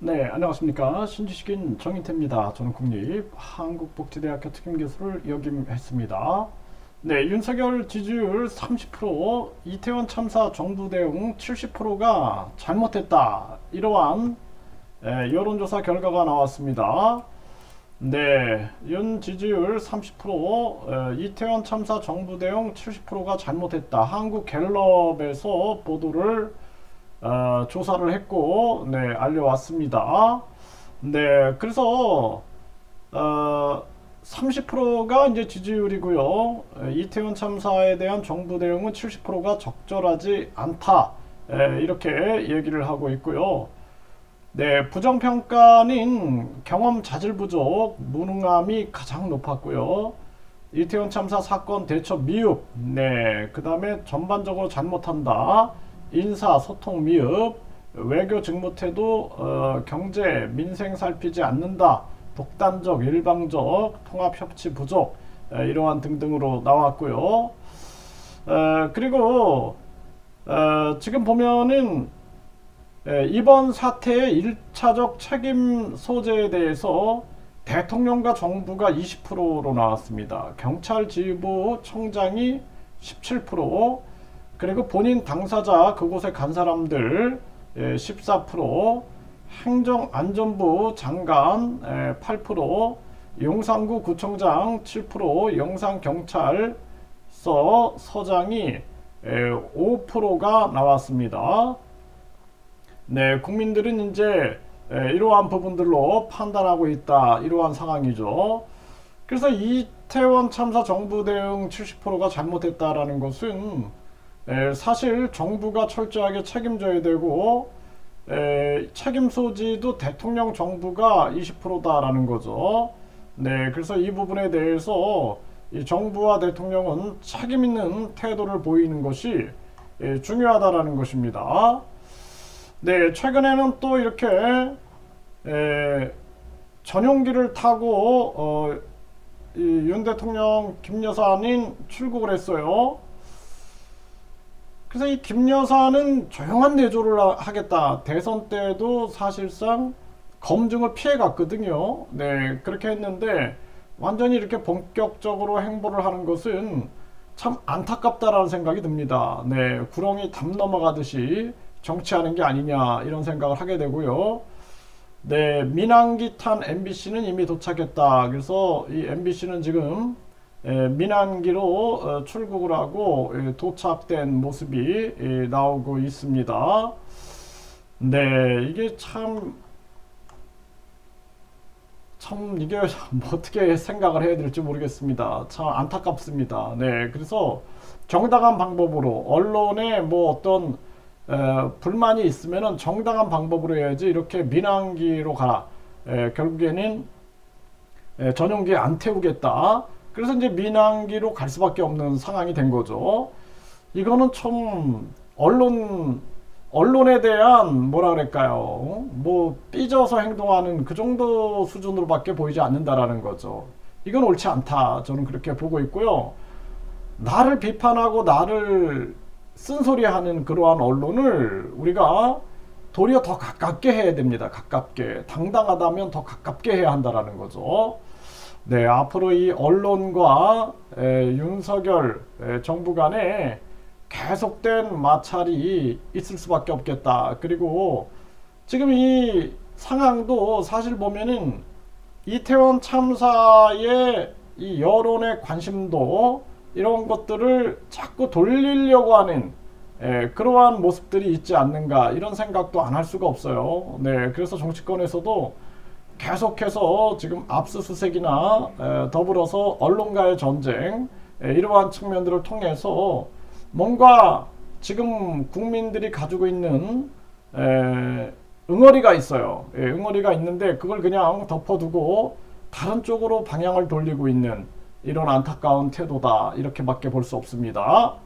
네, 안녕하십니까. 신지식인 정인태입니다. 저는 국립 한국복지대학교 특임교수를 역임했습니다. 네, 윤석열 지지율 30%, 이태원 참사 정부 대응 70%가 잘못했다. 이러한 에, 여론조사 결과가 나왔습니다. 네, 윤 지지율 30%, 에, 이태원 참사 정부 대응 70%가 잘못했다. 한국 갤럽에서 보도를 어, 조사를 했고, 네, 알려왔습니다. 네, 그래서, 어, 30%가 이제 지지율이고요. 에, 이태원 참사에 대한 정부 대응은 70%가 적절하지 않다. 에, 이렇게 얘기를 하고 있고요. 네, 부정평가는 경험 자질 부족, 무능함이 가장 높았고요. 이태원 참사 사건 대처 미흡, 네, 그 다음에 전반적으로 잘못한다. 인사 소통 미흡, 외교 직무 태도, 어, 경제 민생 살피지 않는다. 독단적, 일방적, 통합 협치 부족, 에, 이러한 등등으로 나왔고요. 에, 그리고 어, 지금 보면은 에, 이번 사태의 일차적 책임 소재에 대해서 대통령과 정부가 20%로 나왔습니다. 경찰 지휘부 청장이 17%, 그리고 본인 당사자 그곳에 간 사람들 예, 14%, 행정안전부 장관 예, 8%, 용산구 구청장 7%, 영산경찰서 서장이 예, 5%가 나왔습니다. 네, 국민들은 이제 예, 이러한 부분들로 판단하고 있다. 이러한 상황이죠. 그래서 이태원 참사 정부 대응 70%가 잘못했다라는 것은 에, 사실 정부가 철저하게 책임져야 되고 에, 책임 소지도 대통령 정부가 20%다라는 거죠. 네, 그래서 이 부분에 대해서 이 정부와 대통령은 책임 있는 태도를 보이는 것이 에, 중요하다라는 것입니다. 네, 최근에는 또 이렇게 에, 전용기를 타고 어, 이윤 대통령 김 여사는 출국을 했어요. 그래서 이 김 여사는 조용한 내조를 하- 하겠다. 대선 때도 사실상 검증을 피해 갔거든요. 네, 그렇게 했는데 완전히 이렇게 본격적으로 행보를 하는 것은 참 안타깝다라는 생각이 듭니다. 네, 구렁이 담 넘어가듯이 정치하는 게 아니냐 이런 생각을 하게 되고요. 네, 민항기 탄 MBC는 이미 도착했다. 그래서 이 MBC는 지금 에, 민항기로 어, 출국을 하고 에, 도착된 모습이 에, 나오고 있습니다. 네, 이게 참, 참, 이게 뭐 어떻게 생각을 해야 될지 모르겠습니다. 참 안타깝습니다. 네, 그래서 정당한 방법으로 언론에 뭐 어떤 에, 불만이 있으면은 정당한 방법으로 해야지 이렇게 민항기로 가라. 에, 결국에는 에, 전용기 안 태우겠다. 그래서 이제 민항기로 갈 수밖에 없는 상황이 된 거죠. 이거는 좀 언론 언론에 대한 뭐라 그럴까요? 뭐 삐져서 행동하는 그 정도 수준으로밖에 보이지 않는다라는 거죠. 이건 옳지 않다. 저는 그렇게 보고 있고요. 나를 비판하고 나를 쓴소리하는 그러한 언론을 우리가 도리어 더 가깝게 해야 됩니다. 가깝게 당당하다면 더 가깝게 해야 한다라는 거죠. 네, 앞으로 이 언론과 에, 윤석열 에, 정부 간에 계속된 마찰이 있을 수밖에 없겠다. 그리고 지금 이 상황도 사실 보면은 이태원 참사의 이 여론의 관심도 이런 것들을 자꾸 돌리려고 하는 에, 그러한 모습들이 있지 않는가 이런 생각도 안 할 수가 없어요. 네, 그래서 정치권에서도 계속해서 지금 압수수색이나 에, 더불어서 언론과의 전쟁 에, 이러한 측면들을 통해서 뭔가 지금 국민들이 가지고 있는 에, 응어리가 있어요. 예, 응어리가 있는데 그걸 그냥 덮어두고 다른 쪽으로 방향을 돌리고 있는 이런 안타까운 태도다 이렇게밖에 볼 수 없습니다.